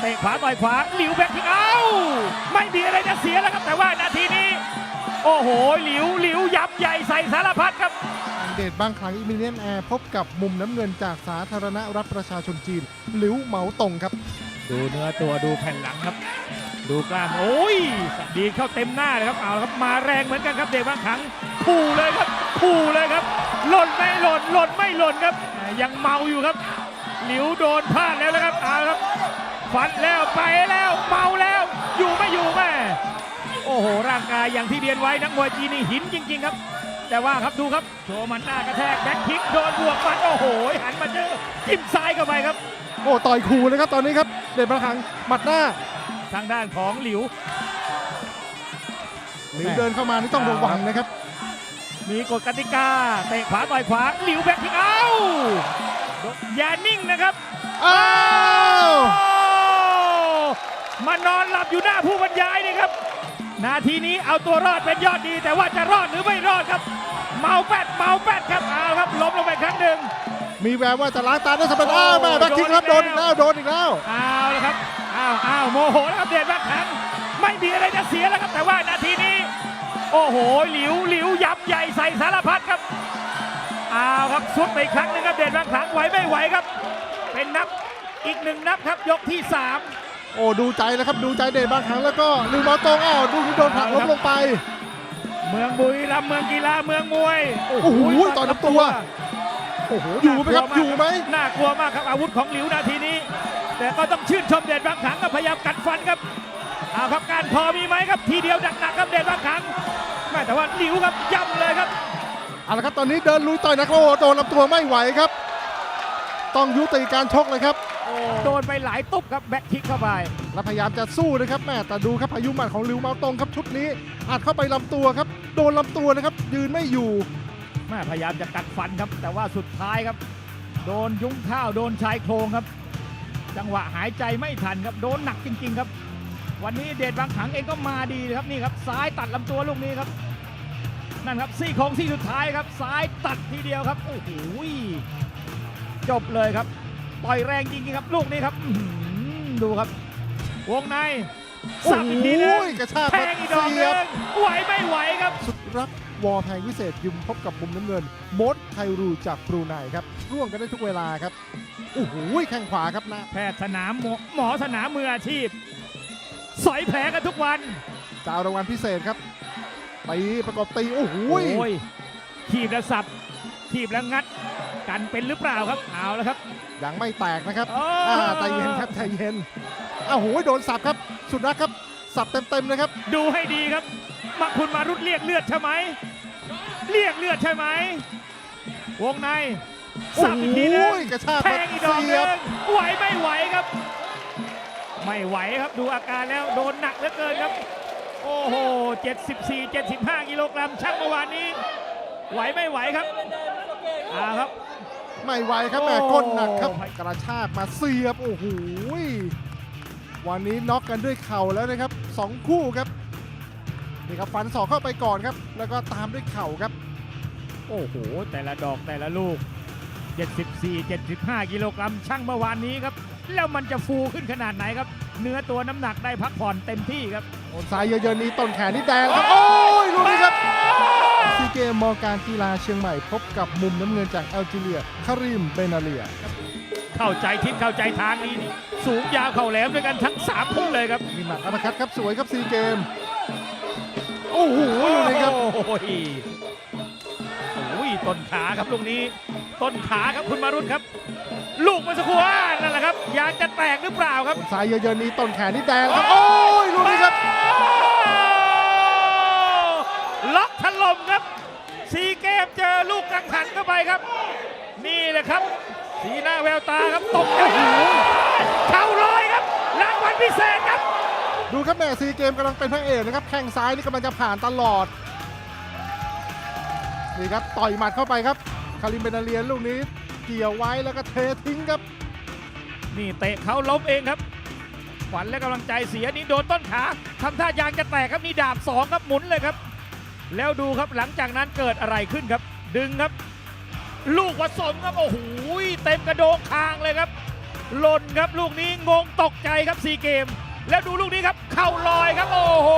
เตะขวาต่อยขวาหลิวแบ็คทิ้งเอ้าไม่มีอะไรจะเสียแล้วครับ แต่ว่านาทีนี้ โอ้โหหลิวหลิวยับใหญ่ใส่สารพัดครับเดชบางครั้งอิมิเลียนแอร์พบกับมุมน้ำเงินจากสาธารณรัฐประชาชนจีนหลิวเหมาตงครับ ดูเนื้อตัวดูแผ่นหลังครับ ดูกล้ามโอ้ยดีเข้าเต็มหน้าเลยครับเอาละครับมาแรงเหมือนกันครับเด็กบางครั้งคู่เลยครับคู่เลยครับ หล่นไม่หล่นหล่นไม่หล่นครับอ่ายังเมาอยู่ครับหลิวโดนพลาดแล้วนะครับเอาละครับ ฟันแล้วไปแล้วเมาแล้วอยู่ไม่อยู่แม่โอ้โหร่างกายอย่างที่เรียนไว้นักมวยจีนนี่หินจริง ๆ ครับ แต่ว่าครับดูครับโชว์มันหน้ากระแทกแบ็คคิกโดนบวกฟันโอ้โหหันมาเจอจิ้มซ้ายเข้าไปครับ โอ้ต่อยขู่เลยครับตอนนี้ครับเดชบางครั้งหมัดหน้าทางด้านของหลิวหลิวเดินเข้ามานี่ต้องระวังนะครับ มีกฎกติกาเตะขวาต่อยขวาหลิวแบ็คทิ้งเอ้าอย่านิ่งนะครับอ้าว มานอนหลับอยู่หน้าผู้บรรยายนี่ครับ นาทีนี้เอาตัวรอดเป็นยอดดี แต่ว่าจะรอดหรือไม่รอดครับ เมาแปดเมาแปดครับเอาครับล้มลงไปครั้งหนึ่งมีแววว่าจะล้างตาได้สำเร็จโอ้อ้าวแม่แบ็คคิกครับโดโดนนอีอีกกแล้แล้ววโดนอีกแล้วเอาละครับอ้าวอ้าวโมโหแล้วครับเดชแบ็คครั้งไม่มีอะไรจะเสียแล้วครับ แต่ว่านาทีนี้ โอ้โหหลิวหลิวยับใหญ่ใส่สารพัดครับเอาครับสุดไปอีกครั้งหนึงครับเดชแบ็คครั้งไหวไม่ไหวครับ เป็นนับอีกหนึ่งนับครับยกที่สาม โอ้ดูใจแล้วครับดูใจเดชบางครั้งแล้วก็หลิวเหมาตงอ้าวดูที่โดนผลักล้มลงไป เมืองบุรีรัมย์เมืองกีฬาเมืองมวย โอ้โหต่อยลำตัวโอ้โหอยู่ไหมครับอยู่ไหมน่ากลัวมากครับอาวุธของหลิวนาทีนี้ แต่ก็ต้องชื่นชมเดชบางขังก็พยายามกัดฟันครับเอาครับการพอมีไหมครับทีเดียวหนักๆครับเดชบางขังแม่แต่ว่าหลิวครับย่ำเลยครับเอาละครับตอนนี้เดินลุยต่อยนักโอ้โหโดนลำตัวไม่ไหวครับ ต้องยุติการชกเลยครับ โดนไปหลายตุ๊บครับแบ็คคิกเข้าไปและพยายามจะสู้นะครับแม่แต่ดูครับพายุหมัดของลิวเมาตงครับชุดนี้อัดเข้าไปลำตัวครับ โดนลำตัวนะครับ ยืนไม่อยู่แม่พยายามจะกัดฟันครับ แต่ว่าสุดท้ายครับ โดนยุ้งข้าวโดนชายโครงครับ จังหวะหายใจไม่ทันครับโดนหนักจริง ๆ ครับ วันนี้เดชบางขังเองก็มาดีเลยครับนี่ครับ ซ้ายตัดลำตัวลูกนี้ครับนั่นครับซี่โครงซี่สุดท้ายครับ ซ้ายตัดทีเดียวครับโอ้โหจบเลยครับ ต่อยแรงจริงๆครับ ลูกนี้ครับอื้อหือดูครับ วงในโอ้สับอีกทีหนึงยกระชากแทมางอีกดอกหเสีนึยบงไหวไม่ไหวครับ สุดรับวอลแทงวิเศษยิมพบกับมุมน้ำเงินมดไทรูจากบรูไนครับ ร่วมกันได้ทุกเวลาครับโอ้โหแข้งขวาครับนะแพทย์สนามหมอหมอสนามมืออาชีพ สอยแผลกันทุกวันจะเอารางวัลพิเศษครับตีประกบตีโอ้โห โอ้ยทีบแล้วสับทีบแล้วงัด กันเป็นหรือเปล่าครับเอาแล้วครับ ยังไม่แตกนะครับโอ้ อ่าใจเย็นครับใจเย็นอ้าวโหยโดนสับครับ สุดรักครับ สับเต็มๆนะครับดูให้ดีครับมาคุณมารุดเรียกเลือดใช่ไหมเรียกเลือดใช่ไหมวงในโอ้สับอีกทีหนึงยกระชากแทมางอีกดอกหเสีนึยบ งไหวไม่ไหวครับ ไม่ไหวครับดูอาการแล้วโดนหนักเหลือเกินครับ โอ้โห 74 75 กิโลกรัมช่างเมื่อวานนี้ ไหวไม่ไหวครับเอาครับ ไม่ไหวครับแหม่โอ้ก้นหนักครับกระชากมาเสียบโอ้โหวันนี้น็อกกันด้วยเข่าแล้วนะครับสองคู่ครับนี่ครับฟันศอกเข้าไปก่อนครับ แล้วก็ตามด้วยเข่าครับ โอ้โห แต่ละดอกแต่ละลูก 74 75 กิโลกรัมช่างเมื่อวานนี้ครับ แล้วมันจะฟูขึ้นขนาดไหนครับ เนื้อตัวน้ำหนักได้พักผ่อนเต็มที่ครับโอนซ้ายเยอะๆนี้ต้นแขนนี่แดงครับโอ้ยลูกนี้ครับ ซีเกมมอการกีฬาเชียงใหม่พบกับมุมน้ำเงินจากแอลจีเรียคาริมเบนาเลีย เข้าใจทิศเข้าใจทางนี้นี่สูงยาวเข่าแหลมด้วยกันทั้ง3คู่เลยครับมีหมัดอัปเปอร์คัตครับสวยครับซีเกม โอ้โหลูกนี้ครับ โอ้ยโอ้ยต้นขาครับลูกนี้ ต้นขาครับคุณมารุตครับ ลูกเมื่อสักครู่อ่านั่นแหละครับยางจะแตกหรือเปล่าครับซ้ายเยอะๆนี้ต้นแขนนี่แดงครับโอ้ ครับตกใจเข่าลอยครับรางวัลพิเศษครับ ดูครับแม่ซีเกมกำลังเป็นพระเอกนะครับแข้งซ้ายนี่กำลังจะผ่านตลอดนี่ครับต่อยหมัดเข้าไปครับ คาริมเบนาเลียลูกนี้เกี่ยวไว้แล้วก็เททิ้งครับ นี่เตะเขาล้มเองครับขวัญและกำลังใจเสียนี่โดนต้นขาทำท่ายางจะแตกครับนี่ดาบสองครับหมุนเลยครับ แล้วดูครับหลังจากนั้นเกิดอะไรขึ้นครับ ดึงครับ ลูกผสมครับโอ้โห เต็มกระโดงคางเลยครับหล่นครับลูกนี้งงตกใจครับซีเกม แล้วดูลูกนี้ครับ เข่าลอยครับโอ้โห